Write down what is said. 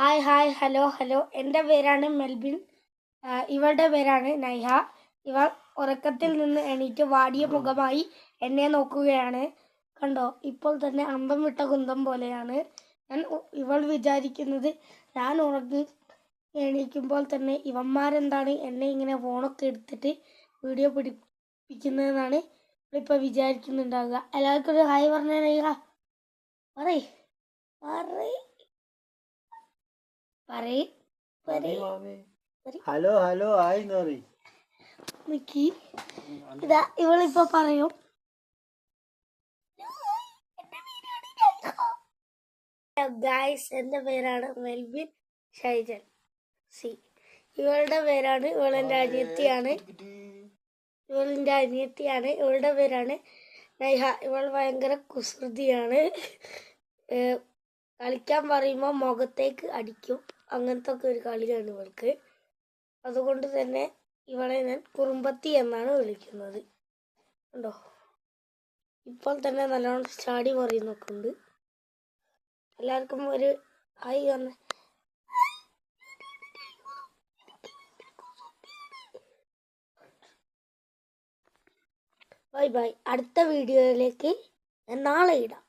Hi hi hello hello എന്റെ പേരാണ് മെൽബിൻ. ഇവളുടെ പേരാണ് നൈഹ. ഇവൾ ഉറക്കത്തിൽ നിന്ന് എണീറ്റ് വാടിയ മുഖമായി എന്നെ നോക്കുകയാണ്. കണ്ടോ? ഇപ്പോൾ തന്നെ അമ്പം വിട്ട കുന്തം പോലെയാണ്. ഞാൻ ഇവൾ വിചാരിക്കുന്നത് ഞാൻ ഉറങ്ങി എണീക്കുമ്പോൾ തന്നെ ഇവന്മാരെന്താണ് എന്നെ ഇങ്ങനെ ഫോണൊക്കെ എടുത്തിട്ട് വീഡിയോ പിടിപ്പിക്കുന്നതെന്നാണ് ഇവളിപ്പോൾ വിചാരിക്കുന്നുണ്ടാവുക. എല്ലാവർക്കും ഒരു ഹായ് പറഞ്ഞ നൈഹ? പറയ്. പറയ്. ഹലോ ഹലോ ആയി നിക്കി ഇതാ ഇവളിപ്പോ പറയും. ഗായ്സ് എന്റെ പേരാണ് മെൽവിൻ ഷൈജൻ. സി. ഇവളുടെ പേരാണ് ഇവളെന്റെ അനിയത്തിയാണ്. ഇവളിന്റെ അനിയത്തിയാണ്. ഇവളുടെ പേരാണ് നൈഹ. ഇവൾ ഭയങ്കര കുസൃതിയാണ്. കളിക്കാൻ പറയുമ്പോൾ മുഖത്തേക്ക് അടിക്കും. അങ്ങനത്തെ ഒക്കെ ഒരു കളിയാണ് ഇവൾക്ക്. അതുകൊണ്ട് തന്നെ ഇവളെ ഞാൻ കുറുമ്പത്തി എന്നാണ് വിളിക്കുന്നത്. ഉണ്ടോ ഇപ്പോൾ തന്നെ നല്ലോണം ചാടി മറിയുന്നൊക്കെ ഉണ്ട്. എല്ലാവർക്കും ഒരു ഹായ് വന്ന് ബൈ ബൈ. അടുത്ത വീഡിയോയിലേക്ക് ഞാൻ നാളെ ഇടാം.